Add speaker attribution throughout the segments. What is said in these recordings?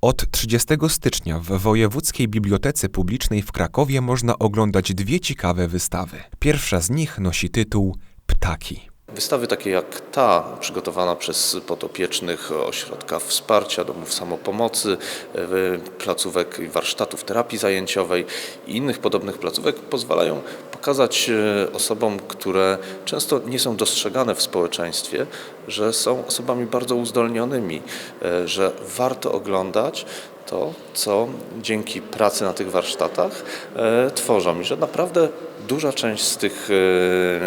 Speaker 1: Od 30 stycznia w Wojewódzkiej Bibliotece Publicznej w Krakowie można oglądać dwie ciekawe wystawy. Pierwsza z nich nosi tytuł Ptaki.
Speaker 2: Wystawy takie jak ta, przygotowana przez podopiecznych ośrodka wsparcia, domów samopomocy, placówek i warsztatów terapii zajęciowej i innych podobnych placówek pozwalają pokazać e, osobom, które często nie są dostrzegane w społeczeństwie, że są osobami bardzo uzdolnionymi, e, że warto oglądać to, co dzięki pracy na tych warsztatach e, tworzą i że naprawdę duża część z tych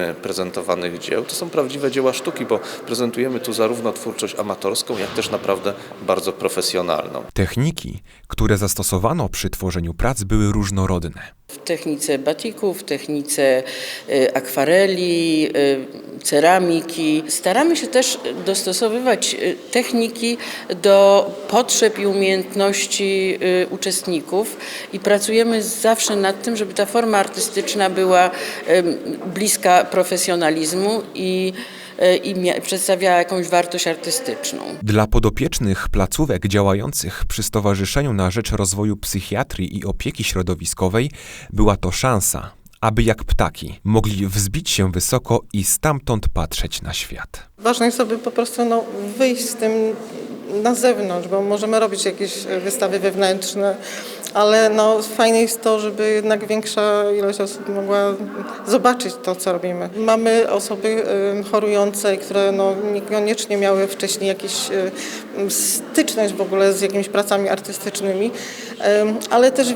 Speaker 2: e, prezentowanych dzieł to są prawdziwe dzieła sztuki, bo prezentujemy tu zarówno twórczość amatorską, jak też naprawdę bardzo profesjonalną.
Speaker 1: Techniki, które zastosowano przy tworzeniu prac, były różnorodne.
Speaker 3: W technice batiku, w technice y, akwareli, y, ceramiki. Staramy się też dostosowywać y, techniki do potrzeb i umiejętności uczestników i pracujemy zawsze nad tym, żeby ta forma artystyczna była bliska profesjonalizmu i, i mia- przedstawiała jakąś wartość artystyczną.
Speaker 1: Dla podopiecznych placówek działających przy Stowarzyszeniu na Rzecz Rozwoju Psychiatrii i Opieki Środowiskowej była to szansa, aby jak ptaki mogli wzbić się wysoko i stamtąd patrzeć na świat.
Speaker 4: Ważne jest, aby po prostu no, wyjść z tym na zewnątrz, bo możemy robić jakieś e, wystawy wewnętrzne, ale no, fajne jest to, żeby jednak większa ilość osób mogła zobaczyć to, co robimy. Mamy osoby chorujące, które no, niekoniecznie miały wcześniej jakąś styczność w ogóle z jakimiś pracami artystycznymi, ale też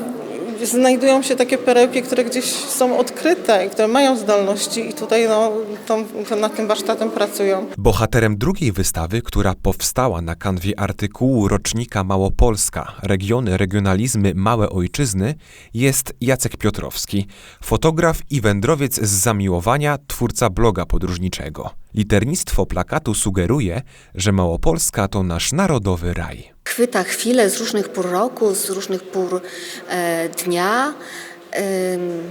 Speaker 4: znajdują się takie perełki, które gdzieś są odkryte i które mają zdolności i tutaj no, to, to nad tym warsztatem pracują.
Speaker 1: Bohaterem drugiej wystawy, która powstała na kanwie artykułu rocznika Małopolska Regiony, regionalizmy, małe ojczyzny, jest Jacek Piotrowski, fotograf i wędrowiec z zamiłowania, twórca bloga podróżniczego. Liternictwo plakatu sugeruje, że Małopolska to nasz narodowy raj.
Speaker 5: Chwyta chwilę z różnych pór roku, z różnych pór e, dnia.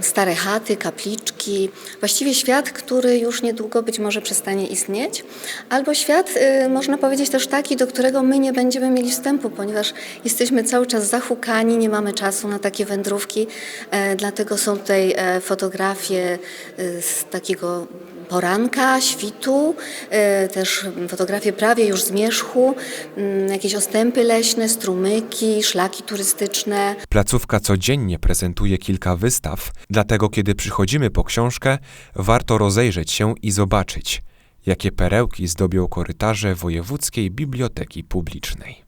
Speaker 5: Stare chaty, kapliczki, właściwie świat, który już niedługo być może przestanie istnieć, albo świat, e, można powiedzieć też taki, do którego my nie będziemy mieli wstępu, ponieważ jesteśmy cały czas zahukani, nie mamy czasu na takie wędrówki, e, dlatego są tutaj e, fotografie e, z takiego poranka, świtu, e, też fotografie prawie już zmierzchu, m, jakieś ostępy leśne, strumyki, szlaki turystyczne.
Speaker 1: Placówka codziennie prezentuje kilka wystaw, dlatego kiedy przychodzimy po książkę, warto rozejrzeć się i zobaczyć, jakie perełki zdobią korytarze Wojewódzkiej Biblioteki Publicznej.